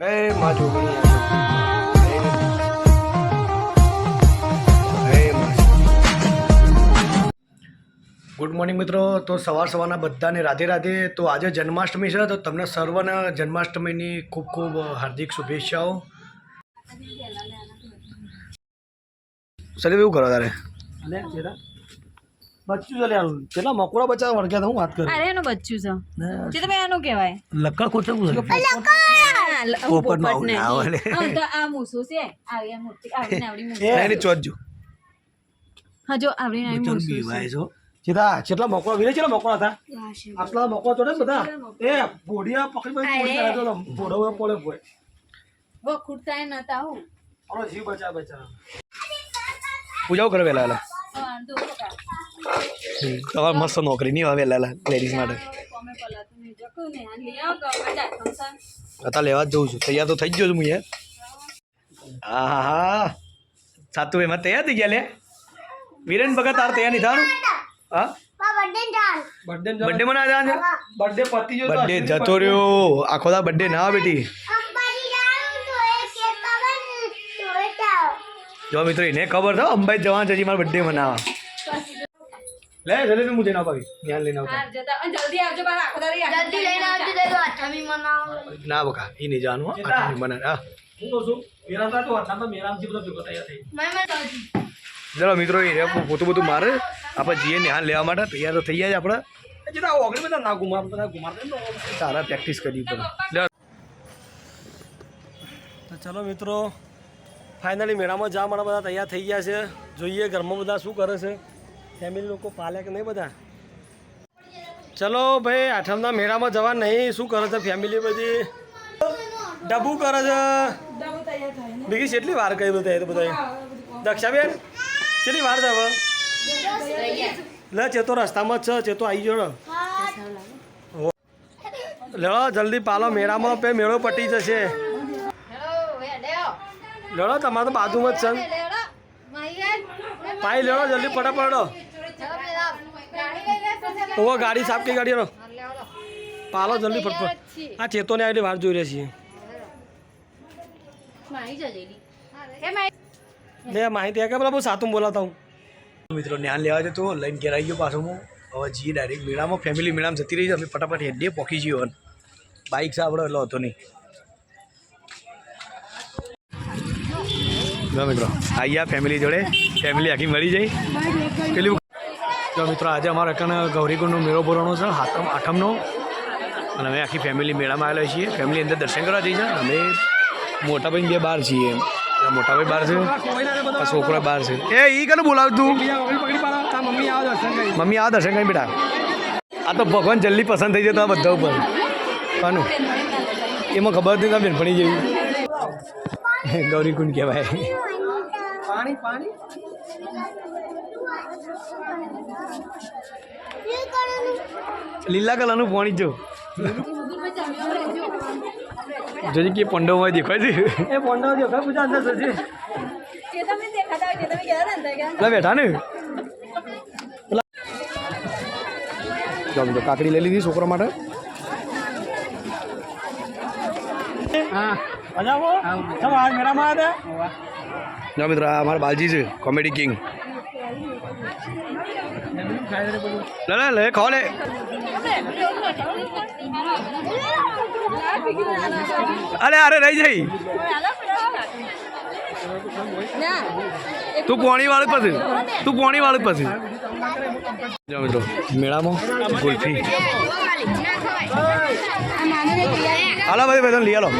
એ માં. Good morning મિત્રો. તો સવાર સવારના બધાને રાધે રાધે. તો આજે જન્માષ્ટમી છે તો તમને સર્વને જન્માષ્ટમીની ખૂબ ખૂબ હાર્દિક શુભેચ્છાઓ. સરી એવું કરો તારે. બચ્ચું ચાલે આલું કેટલા મકોડા બચ્ચા વળગ્યા હું વાત કરું. અરે એનું બચ્ચું છે. જે તમે એનું કહેવાય. લક્કડ ખોટું છે. હું પોપટમાં આવું ના આવે. તો આ મૂછું છે. આવી આ મૂર્તિ આવડીને આવડી મૂર્તિ એને ચોજજો હા જો આવડી મૂછું છે. છો ચેતા ચેટલા મકોડા વિલે ચેટલા મકોડા હતા? આટલા મોકો ચોડે ને બધા? એ બોડિયા પકડી પકડી તો બોડો પડે પોય વો ખૂટતા નતા હું. આપણો જીવ બચા બચા પૂજાઓ કરે વાંધો તમારે મસ્ત નોકરી નહીં આવે વહેલા લેડીઝ માટે. અત્યારે લેવા જ જઉં છું. તૈયાર તો થઈ ગયો છું હું યાર હા હા સાતું એમાં તૈયાર થઈ ગયા લે. વિરેન ભગત તાર તૈયાર નહીં થવાનું? હા? બર્થડે મના આજે બર્થડે પતી ગયો બર્થડે જતો રહ્યો. આખો દા બર્થડે ના બેટી. જો મિત્રો એને ખબર છે અંબાઈ જવાનું છે મારા બર્થડે મનાવવા. લે જલ્દી હું જઈને આવું ધ્યાન લઈને આવતા. હા, જતા. અને જલ્દી આવજો બાર આખો દાડી આખો ના બકા એ નહીં જવાનું હો. આઠમી મના હા. હું કહું છું મેરામ તો આટલામાં મેરામથી બધો ભેગો તૈયાર થઈ ચલો મિત્રો એ પોતું બધું મારે. આપણે જીએ ને હાલ લેવા માટે. તૈયાર તો થઈ જાય આપણે. જેટા ઓગળી બધા ના ગુમાર બધા ગુમાર તો તારા પ્રેક્ટિસ કરવી પડે તો ચલો મિત્રો ફાઇનલી મેળામાં જવા માટે બધા તૈયાર થઈ ગયા છે. જોઈએ ઘરમાં બધા શું કરે છે. ફેમિલી લોકો પાલે કે નહીં બધા? ચલો ભાઈ આઠમના મેળામાં જવા નહીં. શું કરે છે ફેમિલી બધી? ડબુ કરે છે. બીજી કેટલી વાર કહી બધા તો બધા દક્ષાબેન કેટલી વાર હવે લે ચેતો રસ્તામાં જ છે ચેતો આવી ગયો લડો જલ્દી પાલો મેળામાં પે મેળો પટી જશે. લડો તમારે તો બાજુમાં જ છે. પાઈ લેડો જલ્દી ફટાફટ ઓવો ગાડી સાફ કઈ ગાડી રો પાલો જલ્દી ફટફટ. આ ચેતોને આવી વાર જોઈ રહી છીએ લે માહિતી કે પેલા બહુ સાતું બોલાતા હું. મિત્રો જ્ઞાન લેવા જતો લઈને ઘેર આવી ગયો પાછો હું. હવે જઈએ ડાયરેક્ટ મેળામાં. ફેમિલી મેળામાં જતી રહી છે. અમે ફટાફટ હેડે પોકી જઈએ બાઇક છે આપણે એટલો હતો નહીં. મિત્રો આવી ફેમિલી જોડે. ફેમિલી આખી મળી જાય. પેલું જો મિત્રો, આજે અમારે કને ગૌરીકુંડનો મેળો ભરવાનો છે, હાથમ આઠમનો. અને અમે આખી ફેમિલી મેળામાં આવેલા છીએ. ફેમિલી અંદર દર્શન કરવા જઈએ છીએ અમે મોટા ભાઈ બે બહાર છીએ મોટા ભાઈ બહાર છે. છોકરા બહાર છે. એ, ઈ કને બોલાવતું મમ્મી આવો દર્શન મમ્મી, આ દર્શન કરી બેટા. આ તો ભગવાન જલ્દી પસંદ થઈ જતા બધા ઉપર. કાનું? એમાં ખબર હતી તમે બેનપણી જેવી. ગૌરીકુંડ કહેવાય. પાણી પાણી. લીલા કલરનું પાણી જો. જોજી કે પંડોમાં દેખાય છે. એ પોંડા જો ઘર પૂજા અંદર જશે જે તમે દેખાતા હોય તમે કહેતા અંદર કે પેલા બેઠા ને. જો કાકડી લઈ લીધી છોકરા માટે. જો મિત્રો આ અમારા બાલજી છે કોમેડી કિંગ લે લે લે. અરે અરે, રહી જઈ. તું કોણી વાળું પછી. તું પોણી વાળું પછી. મિત્રો, મેળામાં ગુલ્ફી. ભાઈ ભાઈ લઈ આવું.